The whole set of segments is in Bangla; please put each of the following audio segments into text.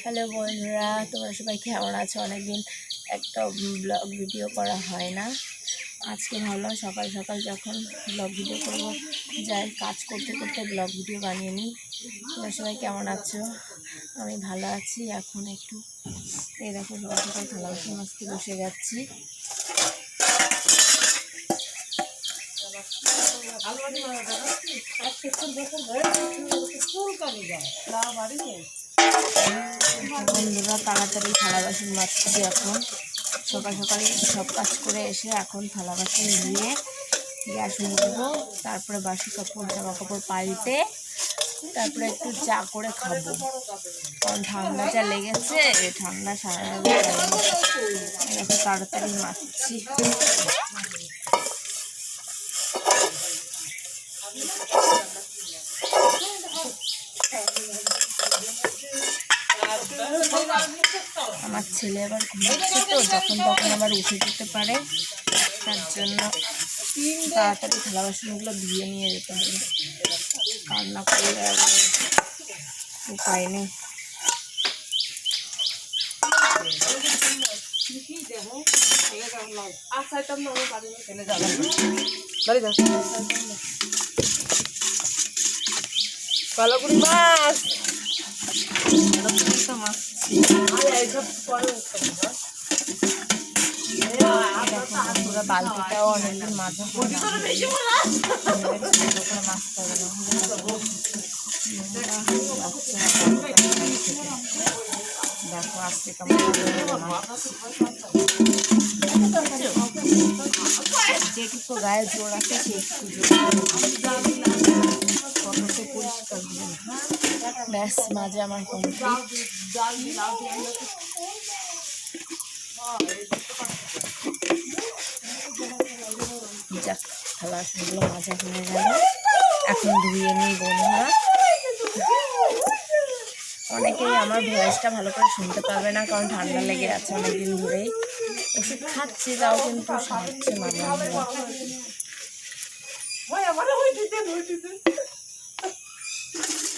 হ্যালো বন্ধুরা, তোমরা সবাই কেমন আছো? অনেকদিন একটা ব্লগ ভিডিও করা হয় না। আজকে ভাবলাম সকাল সকাল যখন ব্লগ ভিডিও করব, যাই কাজ করতে করতে ব্লগ ভিডিও বানিয়ে নিই। তোমরা সবাই কেমন আছো? আমি ভালো আছি, এখন একটু এই দেখো সকাল সকাল থালা বাসন বসে যাচ্ছি। বন্ধুরা, তাড়াতাড়ি থালা বাসন মাজছি এখন। সকাল সকালে সব কাজ করে এসে এখন থালা বাসন ধুয়ে গ্যাস মুছবো, তারপরে বাসি কাপড়, জামা কাপড় পাল্টে তারপরে একটু চা করে খাব। কারণ ঠান্ডা যা লেগেছে ঠান্ডা সারা তাড়াতাড়ি মাখছি আমার ছেলে আবার ঘুমাচ্ছে তো, যখন তখন আবার উঠে যেতে পারে। তার জন্য তাড়াতাড়ি থালা বাসনগুলো ধুয়ে নিয়ে যেতে হবে। কান্না করলে আবার উপায় নেই। কালাপুরি মাছ। পুরো বালতিটাও অনেকদিন মাঝে করে মাছতে হবে দেখো আজকে কেমন যেটুকু গায়ে জোর আছে সেইটুকু কতটা পরিষ্কার হবে ব্যাস, মাঝে আমার কমপ্লিট যাক থালা বাসনগুলো মাজা হয়ে গেল। এখন অনেকেই আমার ভয়েসটা ভালো করে শুনতে পারবে না, কারণ ঠান্ডা লেগে আছে অনেকদিন ধরেই। ওষুধ খাচ্ছি, তাও কিন্তু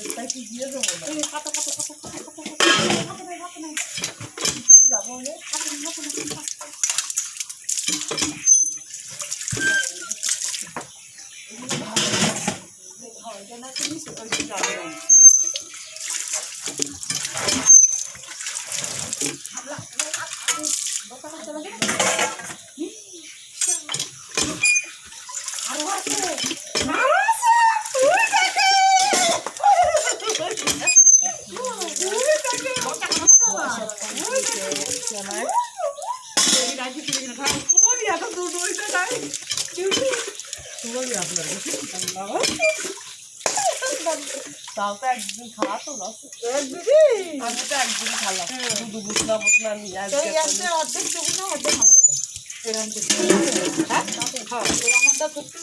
ওইটি তো বড় তো এটি পারে লম্বাতে দেখো দেখিও না আমার তাও তো একদিন খাওয়া তো লস আমি তো একদিন খালাম। বুসনা নিয়ে আজকে অর্ধেক চুবি অর্ধেক এরকম হ্যাঁ? আমারটা করতে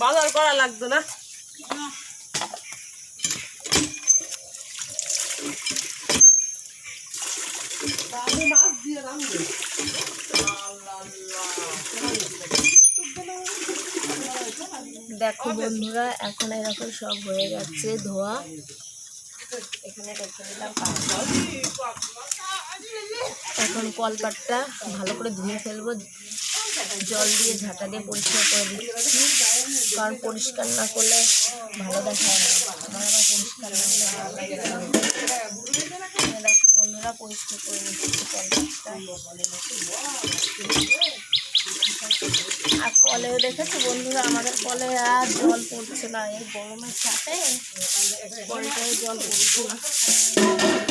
বাজার করা লাগতো না? মাছ দিয়ে রাখব দেখো বন্ধুরা এখন এরকম সব হয়ে যাচ্ছে ধোয়া। এখানে রেখে দিলাম এখন কলপাটটা ভালো করে ধুয়ে ফেলব। জল দিয়ে ঝাঁটা দিয়ে পরিষ্কার করে দিচ্ছি। কারণ পরিষ্কার না করলে ভালো দেখায় না। আমার আবার পরিষ্কার না হলে ভালো লাগে দেখো বন্ধুরা পরিষ্কার করে নিচ্ছি কলপাটটা। আর কলে দেখেছ বন্ধুরা? আমাদের কলে আর জল পড়ছে না। এই গরমের সাথে কলটায় জল পড়ছে না।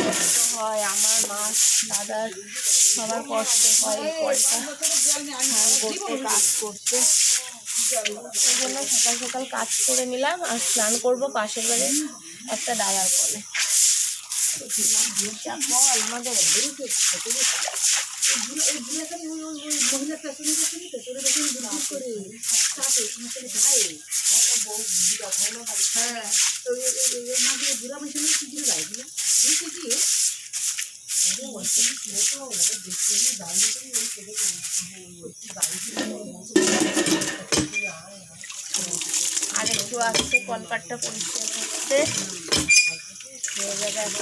কষ্ট হয়, আমার মা দাদার সবার কষ্ট হয় এই কলটা। করতে কাজ করতে এই জন্য সকাল সকাল কাজ করে নিলাম আর স্নান করব পাশের বাড়ি একটা দাদার কলে। আমাদের আর একটু আসছে কলপাটটা পরিষ্কার করতে। হয়ে যাবে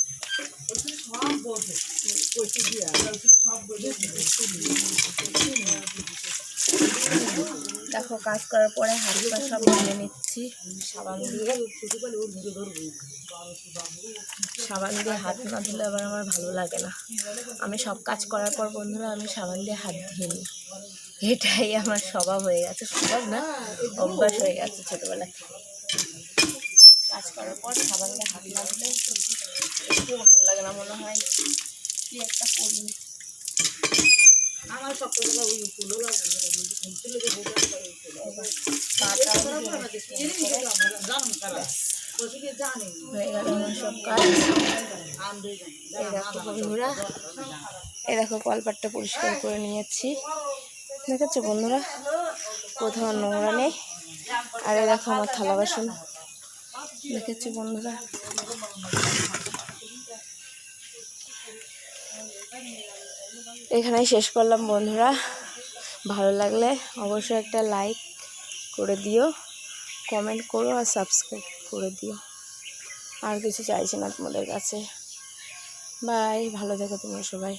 দেখো, কাজ করার পরে হাত পা সব ধুয়ে নিচ্ছি। সাবান দিয়ে। সাবান দিয়ে হাত না ধুলে আবার আমার ভালো লাগে না। আমি সব কাজ করার পর, বন্ধুরা, আমি সাবান দিয়ে হাত ধুয়ে নিই। এটাই আমার স্বভাব হয়ে গেছে। স্বভাব না, অভ্যাস হয়ে গেছে ছোটোবেলা থেকে। কাজ করার পর সাবান দিয়ে হাত না ধুলে একটু ভালো লাগে না মনে হয়। কি একটা করি। আমার সবটা ওই ফুলও হয়ে এই দেখো বন্ধুরা এই দেখো কলপাটটা পরিষ্কার করে নিয়েছি। দেখেছ বন্ধুরা কোথাও নোংরা নেই। আর এই দেখো আমার থালা বাসন। দেখেছি বন্ধুরা। এখানেই শেষ করলাম, বন্ধুরা। ভালো লাগলে অবশ্যই একটা লাইক করে দিও কমেন্ট করো আর সাবস্ক্রাইব করে দিও। আর কিছু চাইছি না তোমাদের কাছে। বাই ভালো থেকো তোমরা সবাই।